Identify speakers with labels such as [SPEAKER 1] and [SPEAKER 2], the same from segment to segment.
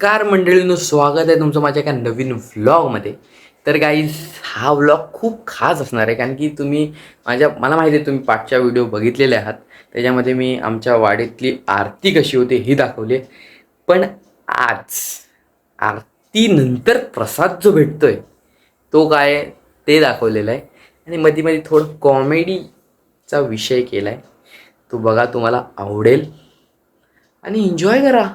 [SPEAKER 1] नमस्कार मंडळींनो स्वागत आहे तुमचं माझ्या एका नवीन व्लॉगमध्ये तर गाईज हा व्लॉग खूप खास असणार आहे कारण की तुम्ही माझ्या मला माहिती आहे तुम्ही पाठच्या व्हिडिओ बघितलेले आहात. त्याच्यामध्ये मी आमच्या वाडीतली आरती कशी होते ही दाखवली पण आज आरतीनंतर प्रसाद जो भेटतोय तो काय ते दाखवलेला आहे. आणि मध्ये मध्ये थोडं कॉमेडीचा विषय केला आहे तो बघा तुम्हाला आवडेल. आणि एन्जॉय करा.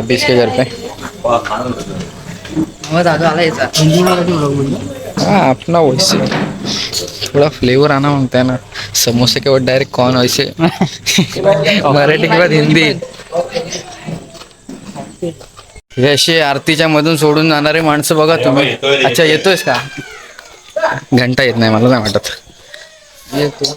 [SPEAKER 2] बीस के घर पे. हाँ अपना वैसे. थोड़ा फ्लेवर आना मांगता है ना. समोसे के बाद डायरेक्ट कौन वैसे. मराठी के बाद हिंदी. हे असे आरतीच्या मधून सोडून जाणारे माणसं बघा तुम्ही. अच्छा येतोयस का? घंटा येत नाही मला नाही वाटत. येतो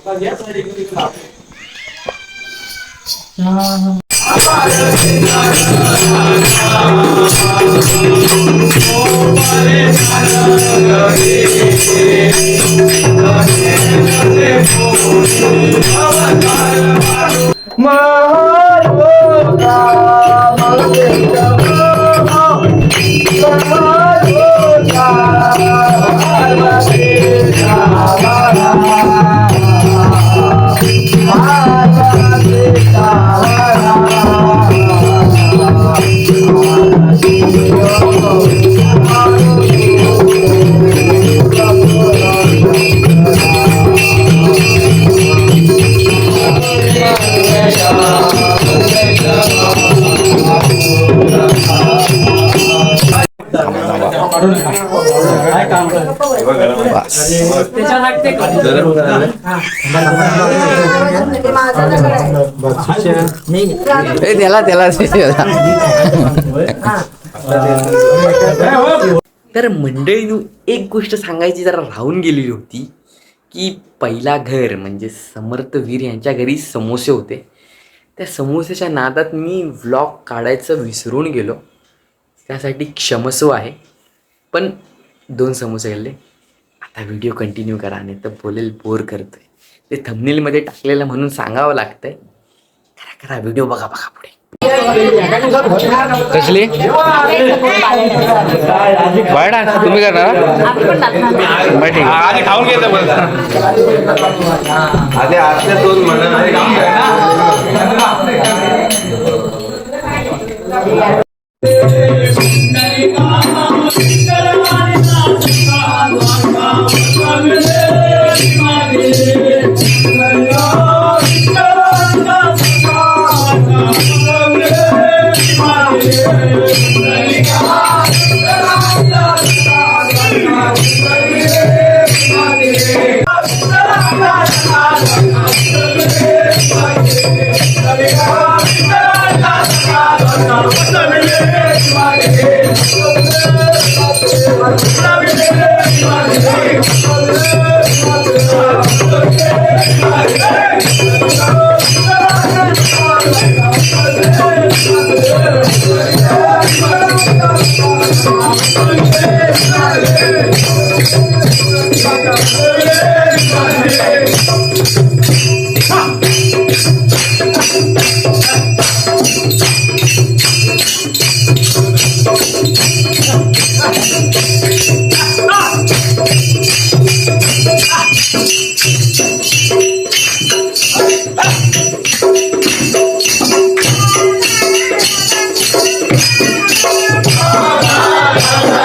[SPEAKER 2] ए, त्याला त्याला
[SPEAKER 1] तर मंडळीनं एक गोष्ट सांगायची जरा राहून गेलेली होती की पहिला घर म्हणजे समर्थवीर यांच्या घरी समोसे होते. त्या समोसेच्या नादात मी व्लॉग काढायचं विसरून गेलो. त्यासाठी क्षमस्व आहे. पण दोन समोसे गेले आता व्हिडिओ कंटिन्यू करा नाही तर बोलेल बोर करतोय. ते थंबनेलमध्ये टाकलेलं म्हणून सांगावं लागतंय. करा करा व्हिडिओ बघा बघा पुढे.
[SPEAKER 2] कसली? तुम्ही करणार बरं ठीक आहे.
[SPEAKER 3] आणि खाऊन घेतो आधी दोन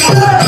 [SPEAKER 4] Thank you.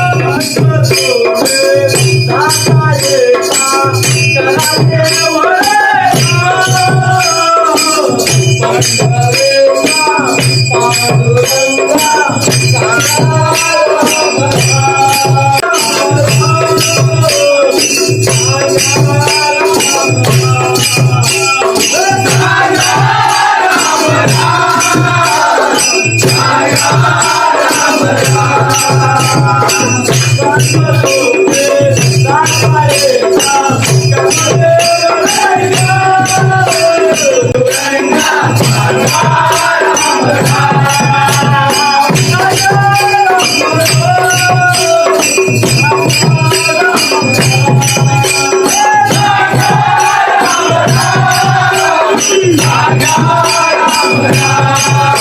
[SPEAKER 1] राम राम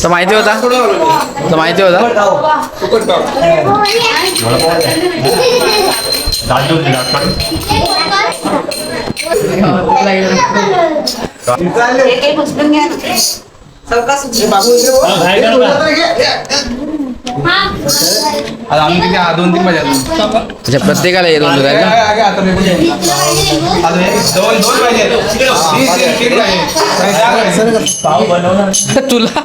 [SPEAKER 1] तर माहिती होता. तर माहिती होता.
[SPEAKER 2] दादू किती दोन तीन पाहिजे अजून
[SPEAKER 1] अच्छा प्रत्येकाला येतो दोन राहिला
[SPEAKER 2] दोन दोन पाहिजे तीन तीन पाहिजे
[SPEAKER 1] तुला?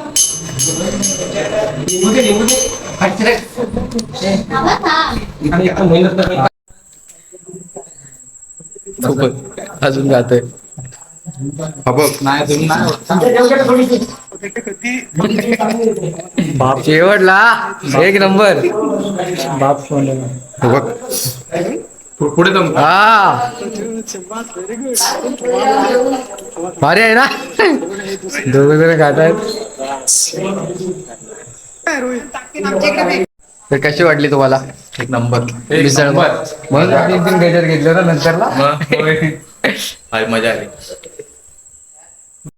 [SPEAKER 1] अजून
[SPEAKER 2] नाही
[SPEAKER 1] शेवटला. एक नंबर.
[SPEAKER 2] पुढे जम
[SPEAKER 1] हा. भारी आहे ना? दोघ जण खात आहेत तर कशी वाटली तुम्हाला?
[SPEAKER 2] एक नंबर.
[SPEAKER 1] मिसळ गजर घेतले ना नंतरला?
[SPEAKER 2] मजा आली.